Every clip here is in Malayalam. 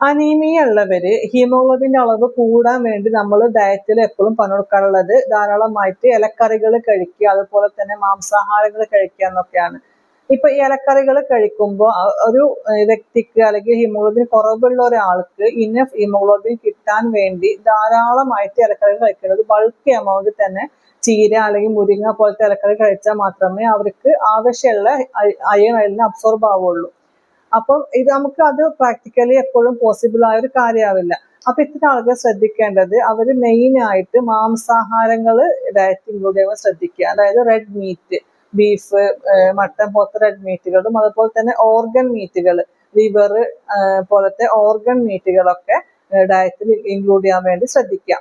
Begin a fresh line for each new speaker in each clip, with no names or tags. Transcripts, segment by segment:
അനീമിയ ഉള്ളവര് ഹീമോഗ്ലോബിന്റെ അളവ് കൂടാൻ വേണ്ടി നമ്മൾ ഡയറ്റിൽ എപ്പോഴും പങ്കെടുക്കാറുള്ളത് ധാരാളമായിട്ട് ഇലക്കറികൾ കഴിക്കുക അതുപോലെ തന്നെ മാംസാഹാരങ്ങൾ കഴിക്കുക എന്നൊക്കെയാണ്. ഇപ്പൊ ഈ ഇലക്കറികൾ കഴിക്കുമ്പോൾ ഒരു വ്യക്തിക്ക് അല്ലെങ്കിൽ ഹീമോഗ്ലോബിൻ കുറവുള്ള ഒരാൾക്ക് ഇന്ന ഹീമോഗ്ലോബിൻ കിട്ടാൻ വേണ്ടി ധാരാളമായിട്ട് ഇലക്കറികൾ കഴിക്കുന്നത് ബൾക്ക് എമൗണ്ടിൽ തന്നെ ചീര അല്ലെങ്കിൽ മുരിങ്ങ പോലത്തെ ഇലക്കറി കഴിച്ചാൽ മാത്രമേ അവർക്ക് ആവശ്യമുള്ള അയൺ അതിൽ അബ്സോർബ് ആവുള്ളൂ. അപ്പം ഇത് നമുക്ക് അത് പ്രാക്ടിക്കലി എപ്പോഴും പോസിബിൾ ആയ ഒരു കാര്യമാവില്ല അപ്പൊ ഇത്ര ആളുകൾ ശ്രദ്ധിക്കേണ്ടത് അവർ മെയിൻ ആയിട്ട് മാംസാഹാരങ്ങൾ ഡയറ്റ് ഇൻക്ലൂഡ് ചെയ്യുമ്പോൾ ശ്രദ്ധിക്കുക. അതായത് റെഡ് മീറ്റ് ബീഫ് മട്ടൻ പോലത്തെ റെഡ് മീറ്റുകളും അതുപോലെ തന്നെ ഓർഗൻ മീറ്റുകൾ ലിവർ പോലത്തെ ഓർഗൻ മീറ്റുകളൊക്കെ ഡയറ്റിൽ ഇൻക്ലൂഡ് ചെയ്യാൻ വേണ്ടി ശ്രദ്ധിക്കുക.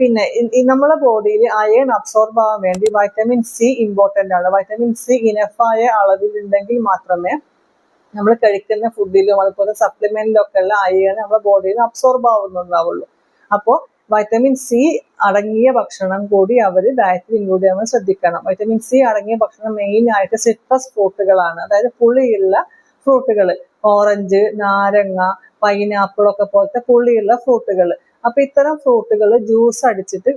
പിന്നെ നമ്മുടെ ബോഡിയിൽ അയൺ അബ്സോർബ് ആവാൻ വേണ്ടി വൈറ്റമിൻ സി ഇമ്പോർട്ടന്റ് ആണ്. വൈറ്റമിൻ സി ഇനഫായ അളവിൽ ഉണ്ടെങ്കിൽ മാത്രമേ നമ്മൾ കഴിക്കുന്ന ഫുഡിലും അതുപോലെ സപ്ലിമെന്റിലും ഒക്കെ ഉള്ള അയൺ നമ്മുടെ ബോഡിയിൽ അബ്സോർബ് ആവുന്നുണ്ടാവുള്ളൂ. അപ്പോൾ വൈറ്റമിൻ സി അടങ്ങിയ ഭക്ഷണം കൂടി അവർ ഡയറ്റിൽ ഇൻക്ലൂഡ് ചെയ്യാൻ ശ്രദ്ധിക്കണം. വൈറ്റമിൻ സി അടങ്ങിയ ഭക്ഷണം മെയിൻ ആയിട്ട് സിട്രസ് ഫ്രൂട്ടുകളാണ് അതായത് പുളിയുള്ള ഫ്രൂട്ടുകൾ ഓറഞ്ച് നാരങ്ങ പൈനാപ്പിൾ ഒക്കെ പോലത്തെ പുളിയുള്ള ഫ്രൂട്ടുകൾ അപ്പൊ ഇത്തരം ഫ്രൂട്ടുകൾ ജ്യൂസ് അടിച്ചിട്ട്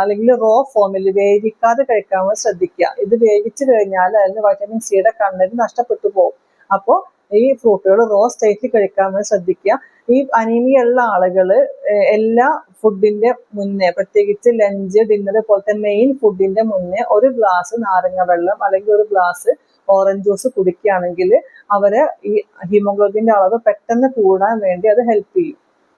അല്ലെങ്കിൽ റോ ഫോമിൽ വേവിക്കാതെ കഴിക്കാൻ ശ്രദ്ധിക്കുക. ഇത് വേവിച്ചു കഴിഞ്ഞാൽ അതിന് വൈറ്റമിൻ സിയുടെ കണ്ണിന് നഷ്ടപ്പെട്ടു പോകും. അപ്പോൾ ഈ ഫ്രൂട്ടുകൾ റോ സ്റ്റേറ്റിൽ കഴിക്കാൻ ശ്രദ്ധിക്കുക. ഈ അനീമിയ ഉള്ള ആളുകൾ എല്ലാ ഫുഡിന്റെ മുന്നേ പ്രത്യേകിച്ച് ലഞ്ച് ഡിന്നർ പോലത്തെ മെയിൻ ഫുഡിന്റെ മുന്നേ ഒരു ഗ്ലാസ് നാരങ്ങ വെള്ളം അല്ലെങ്കിൽ ഒരു ഗ്ലാസ് ഓറഞ്ച് ജ്യൂസ് കുടിക്കുകയാണെങ്കിൽ അവരെ ഈ ഹീമോഗ്ലോബിന്റെ അളവ് പെട്ടെന്ന് കൂടാൻ വേണ്ടി അത് ഹെൽപ്പ് ചെയ്യും.